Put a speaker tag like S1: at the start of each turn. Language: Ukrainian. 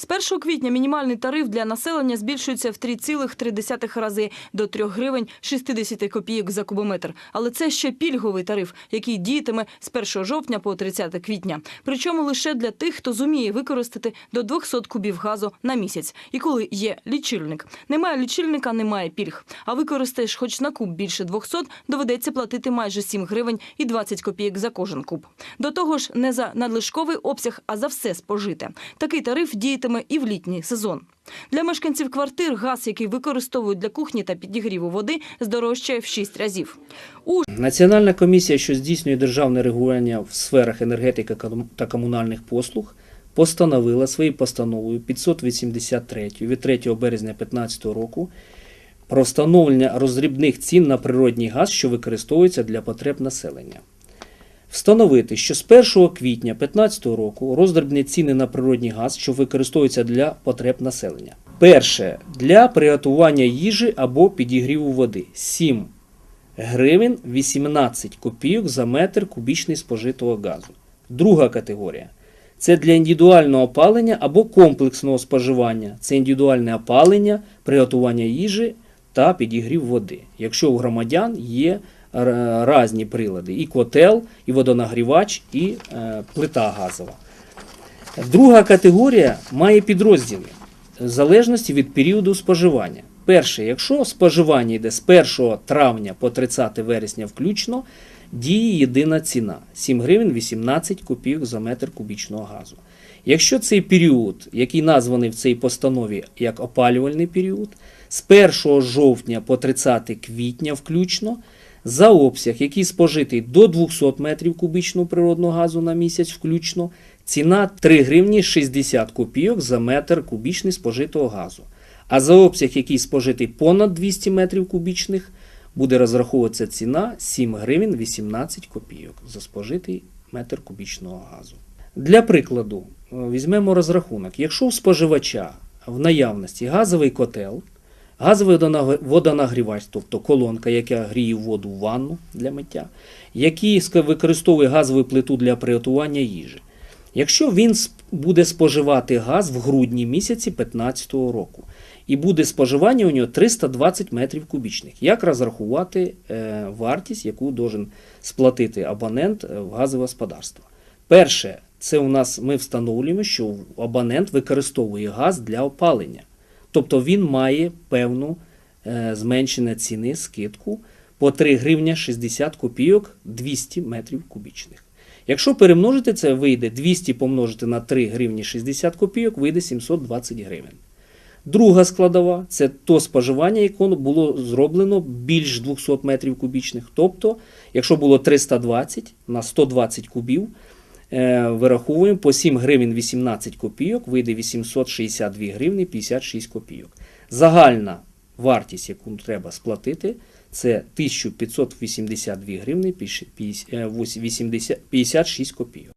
S1: З 1 квітня мінімальний тариф для населення збільшується в 3,3 рази до 3 гривень 60 копійок за кубометр. Але це ще пільговий тариф, який діятиме з 1 жовтня по 30 квітня. Причому лише для тих, хто зуміє використати до 200 кубів газу на місяць. І коли є лічильник. Немає лічильника, немає пільг. А використаєш хоч на куб більше 200, доведеться платити майже 7 гривень і 20 копійок за кожен куб. До того ж, не за надлишковий обсяг, а за все спожите. Такий тариф діятиме і в літній сезон. Для мешканців квартир газ, який використовують для кухні та підігріву води, здорожчає в 6 разів. У
S2: Національна комісія, що здійснює державне регулювання в сферах енергетики та комунальних послуг, постановила своєю постановою 583 від 3 березня 2015 року про встановлення роздрібних цін на природній газ, що використовується для потреб населення. Встановити, що з 1 квітня 2015 року роздрібні ціни на природній газ, що використовується для потреб населення. Перше для приготування їжі або підігріву води 7 гривень 18 копійок за метр кубічний спожитого газу. Друга категорія це для індивідуального опалення або комплексного споживання. Це індивідуальне опалення, приготування їжі та підігрів води. Якщо у громадян є різні прилади: і котел, і водонагрівач, і е, плита газова. Друга категорія має підрозділи в залежності від періоду споживання. Перше, якщо споживання йде з 1 травня по 30 вересня включно, діє єдина ціна 7 гривень 18 копійок за метр кубічного газу. Якщо цей період, який названий в цій постанові як опалювальний період, з 1 жовтня по 30 квітня включно, за обсяг, який спожитий до 200 метрів кубічного природного газу на місяць включно, ціна 3 гривні 60 копійок за метр кубічний спожитого газу. А за обсяг, який спожитий понад 200 метрів кубічних, буде розраховуватися ціна 7 гривень 18 копійок за спожитий метр кубічного газу. Для прикладу, візьмемо розрахунок. Якщо у споживача в наявності газовий котел, газовий водонагрівач, тобто колонка, яка гріє воду в ванну для миття, який використовує газову плиту для приготування їжі. Якщо він буде споживати газ в грудні місяці 2015 року, і буде споживання у нього 320 метрів кубічних, як розрахувати е, вартість, яку должен сплатити абонент е, в газове господарство? Перше, це у нас ми встановлюємо, що абонент використовує газ для опалення. Тобто він має певну е, зменшення ціни скидку по 3 гривня 60 копійок 200 метрів кубічних. Якщо перемножити це, вийде 200 помножити на 3 гривні 60 копійок, вийде 720 гривень. Друга складова це то споживання, яке було зроблено більш 200 метрів кубічних. Тобто, якщо було 320 на 120 кубів, вираховуємо по 7 гривень 18 копійок, вийде 862 гривні 56 копійок. Загальна вартість, яку треба сплатити, це 1582 гривні 56 копійок.